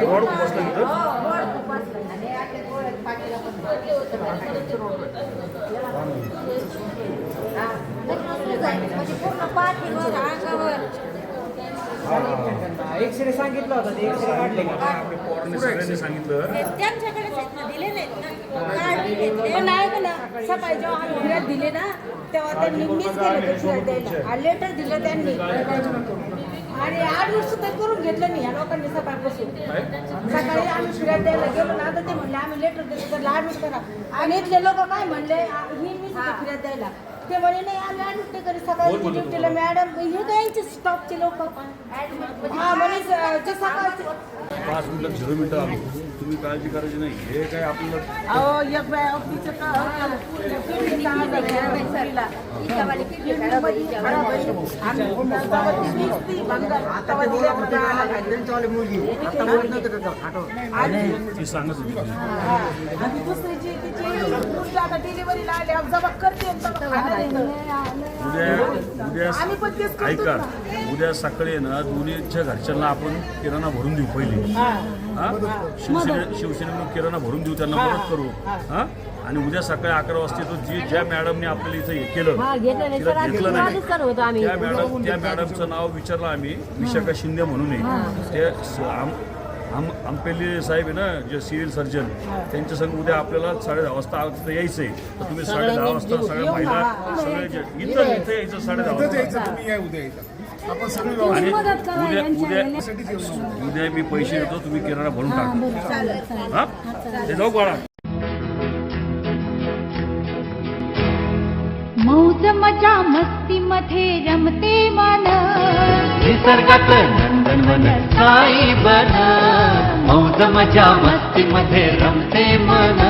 Road बसलं x ray सांगितलं होतं एक्सरे काढले का? त्यांच्याकडेच दिले नाही पण नाही का ना, सकाळी जेव्हा आम्ही फिरायला दिले ना तेव्हा त्यांनी मिस केलं ते द्यायला. लेटर दिलं त्यांनी. आणि ऍडमिट सुद्धा करून घेतलं नाही या लोकांनी सकाळपासून. सकाळी आम्ही फिरायला द्यायला गेलो ना तर ते म्हणले आम्ही लेटर देतो तर ऍडमिट करा. आणि इथले लोक काय म्हणले ही मी फिरायला द्यायला. ते म्हणे नाही आम्ही ऍडमिट नाही करी सकाळची ड्युटीला मॅडम हे त्यांचे स्टॉपचे लोक. हा म्हणे सकाळचे पाच मिनिटं झिरो मिनिटं आलो तुम्ही काळजी करायची नाही. हे काय आपलं ती सांगत उद्या उद्या ऐका उद्या सकाळी ना दोन्हीच्या घरच्यांना आपण किराणा भरून देऊ पहिले. शिवसेने शिवसेनेनं किराणा भरून देऊ त्यांना मदत करू. हा. आणि उद्या सकाळी अकरा वाजता तो जी ज्या मॅडमने आपल्याला इथं हे केलं तिला घेतलं नाही. त्या मॅडम त्या मॅडमचं नाव विचारलं आम्ही विशाखा शिंदे म्हणून आहे ते स- आम- साहेब आहे ना जे सिव्हिल सर्जन त्यांच्या संग उद्या आपल्याला साडे दहा वाजता तिथं यायचंय. तर तुम्ही साडे दहा वाजता सगळ्या महिला सगळे जे- इथं इथं यायचं. साडे दहा वाजता. आणि उद्या उद्या उद्या मी पैसे देतो तुम्ही किराणा भरून टाका. हा? ते जाऊ बाळा. मौज मजा मस्ती मध्ये रमते मन. निसर्गात नंदनवन साई बन मौज मजा मस्ती मध्ये रमते मन.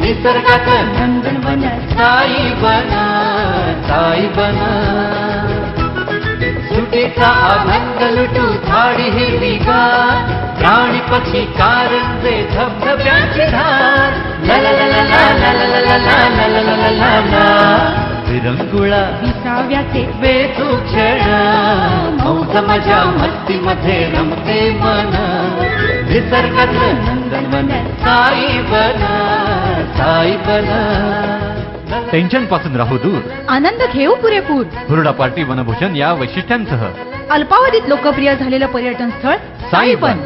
निसर्गात नंदनवन साई बन साई बन गंगेचा अभंग लुटू झाडी हिरवी गार प्राणी पक्षी कारंजे धबधब्याची धार विरंगुळा विसाव्याचे वेधू क्षण मौज माझ्या मस्तीमध्ये रमते मन निसर्गातलं नंदनवन साई बना साई बना टेन्शनपासून राहू दूर. आनंद घेऊ पुरेपूर. हुरडा पार्टी वनभूषण या वैशिष्ट्यांसह. अल्पावधीत लोकप्रिय झालेलं पर्यटन स्थळ साईपन